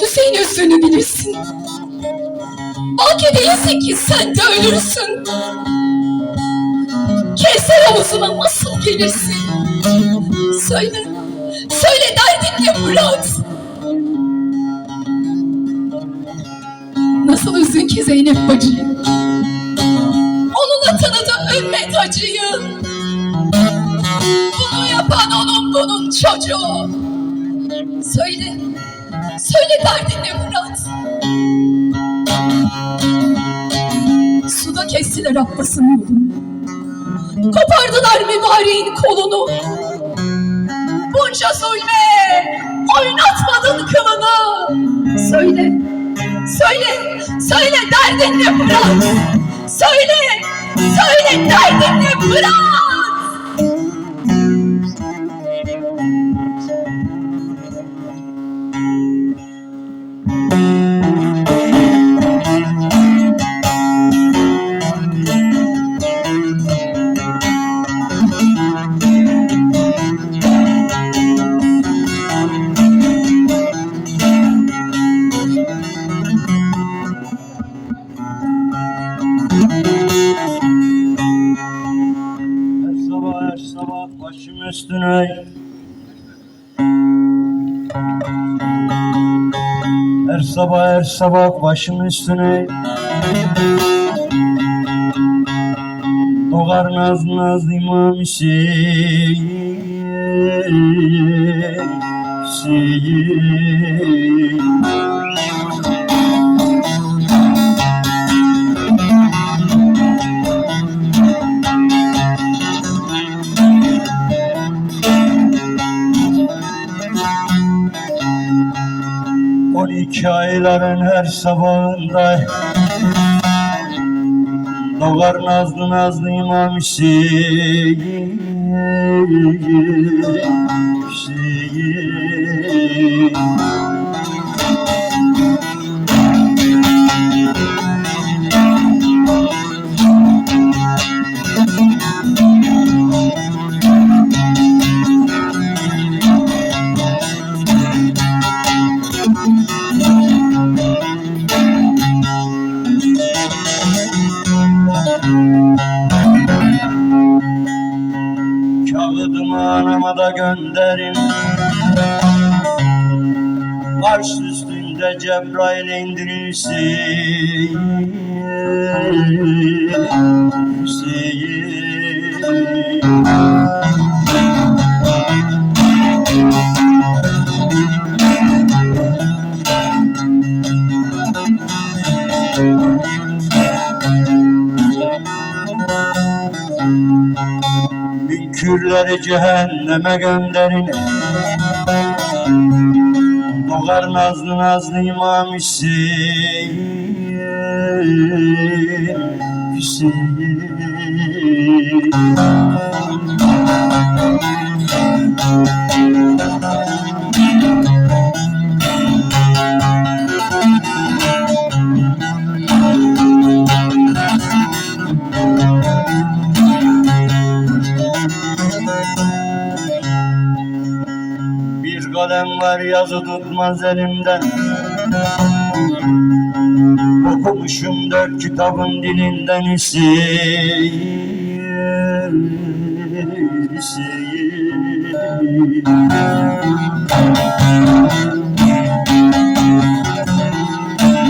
Hüseyin üstünü bilirsin. Belki değilsin ki sen de ölürsün. Kevser havuzuna nasıl gelirsin? Söyle, söyle derdin ne Murat? Nasıl üzdün ki Zeynep bacıyı? Onunla tanıdı ümmet acıyı. Bunu yapan onun bunun çocuğu. Söyle, söyle derdin ne Murat? Suda kestiler Abbas'ın yolunu. Kopardılar mübareğin kolunu. Bunca zulme oynatmadın kılını. Söyle, söyle, söyle derdin ne Murat? Söyle, söyle derdin ne Murat? Her sabah her sabah başım üstüne. Doğar naz naz imam Hüseyin Hüseyin On iki ayların her sabahında Doğar nazlı nazlı imam Hüseyin Hüseyin anama da gönderin. Arş üstünde Cebrail indirirsin Hüseyin Mülkürleri cehenneme gönderin. Doğar nazlı nazlı imam Hüseyin Hüseyin. Bir kalem var yazı tutmaz elimden. Okumuşum dört kitabın dilinden Hüseyin Hüseyin